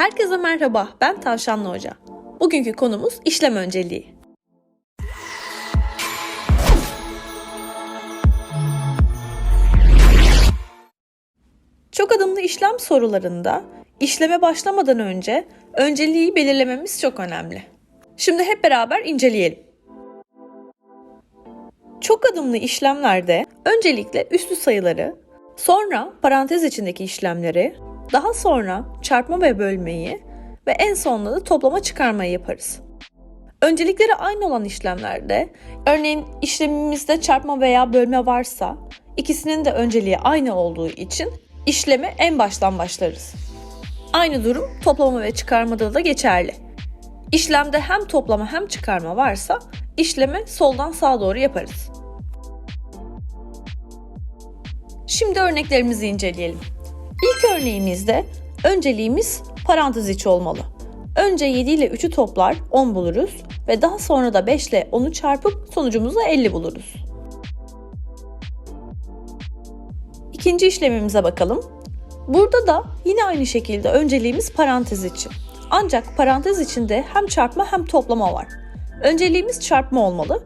Herkese merhaba, ben Tavşanlı Hoca. Bugünkü konumuz işlem önceliği. Çok adımlı işlem sorularında işleme başlamadan önce önceliği belirlememiz çok önemli. Şimdi hep beraber inceleyelim. Çok adımlı işlemlerde öncelikle üslü sayıları, sonra parantez içindeki işlemleri, daha sonra çarpma ve bölmeyi ve en sonunda da toplama çıkarmayı yaparız. Öncelikleri aynı olan işlemlerde, örneğin işlemimizde çarpma veya bölme varsa, ikisinin de önceliği aynı olduğu için işleme en baştan başlarız. Aynı durum toplama ve çıkarmada da geçerli. İşlemde hem toplama hem çıkarma varsa işlemi soldan sağa doğru yaparız. Şimdi örneklerimizi inceleyelim. İlk örneğimizde önceliğimiz parantez içi olmalı. Önce 7 ile 3'ü toplar 10 buluruz ve daha sonra da 5 ile 10'u çarpıp sonucumuzu 50 buluruz. İkinci işlemimize bakalım. Burada da yine aynı şekilde önceliğimiz parantez içi. Ancak parantez içinde hem çarpma hem toplama var. Önceliğimiz çarpma olmalı.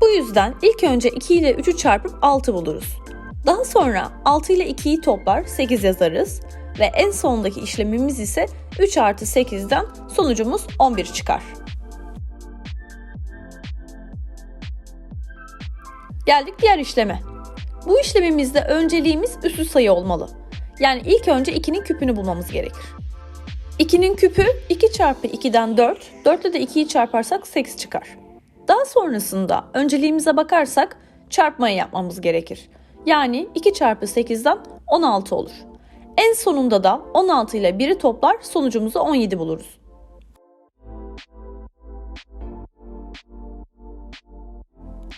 Bu yüzden ilk önce 2 ile 3'ü çarpıp 6 buluruz. Daha sonra 6 ile 2'yi toplar 8 yazarız ve en sondaki işlemimiz ise 3 artı 8'den sonucumuz 11 çıkar. Geldik diğer işleme. Bu işlemimizde önceliğimiz üslü sayı olmalı. Yani ilk önce 2'nin küpünü bulmamız gerekir. 2'nin küpü 2 çarpı 2'den 4, 4 ile de 2'yi çarparsak 8 çıkar. Daha sonrasında önceliğimize bakarsak çarpmayı yapmamız gerekir. Yani 2 çarpı 8'den 16 olur. En sonunda da 16 ile 1'i toplar sonucumuzu 17 buluruz.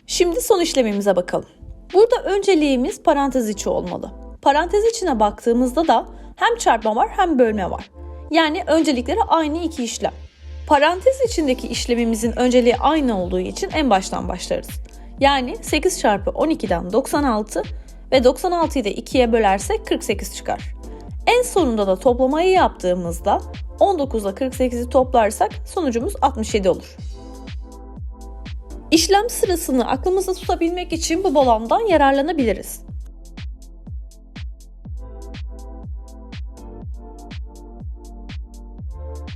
Şimdi son işlemimize bakalım. Burada önceliğimiz parantez içi olmalı. Parantez içine baktığımızda da hem çarpma var hem bölme var. Yani öncelikleri aynı iki işlem. Parantez içindeki işlemimizin önceliği aynı olduğu için en baştan başlarız. Yani 8 çarpı 12'den 96 ve 96'yı da 2'ye bölersek 48 çıkar. En sonunda da toplamayı yaptığımızda 19 ile 48'i toplarsak sonucumuz 67 olur. İşlem sırasını aklımızda tutabilmek için bu balondan yararlanabiliriz.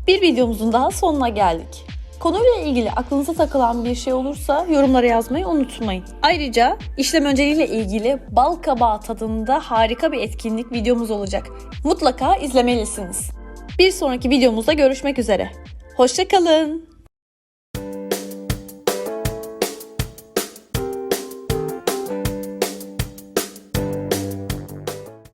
Bir videomuzun daha sonuna geldik. Konuyla ilgili aklınıza takılan bir şey olursa yorumlara yazmayı unutmayın. Ayrıca işlem önceliğiyle ilgili bal kabağı tadında harika bir etkinlik videomuz olacak. Mutlaka izlemelisiniz. Bir sonraki videomuzda görüşmek üzere. Hoşçakalın.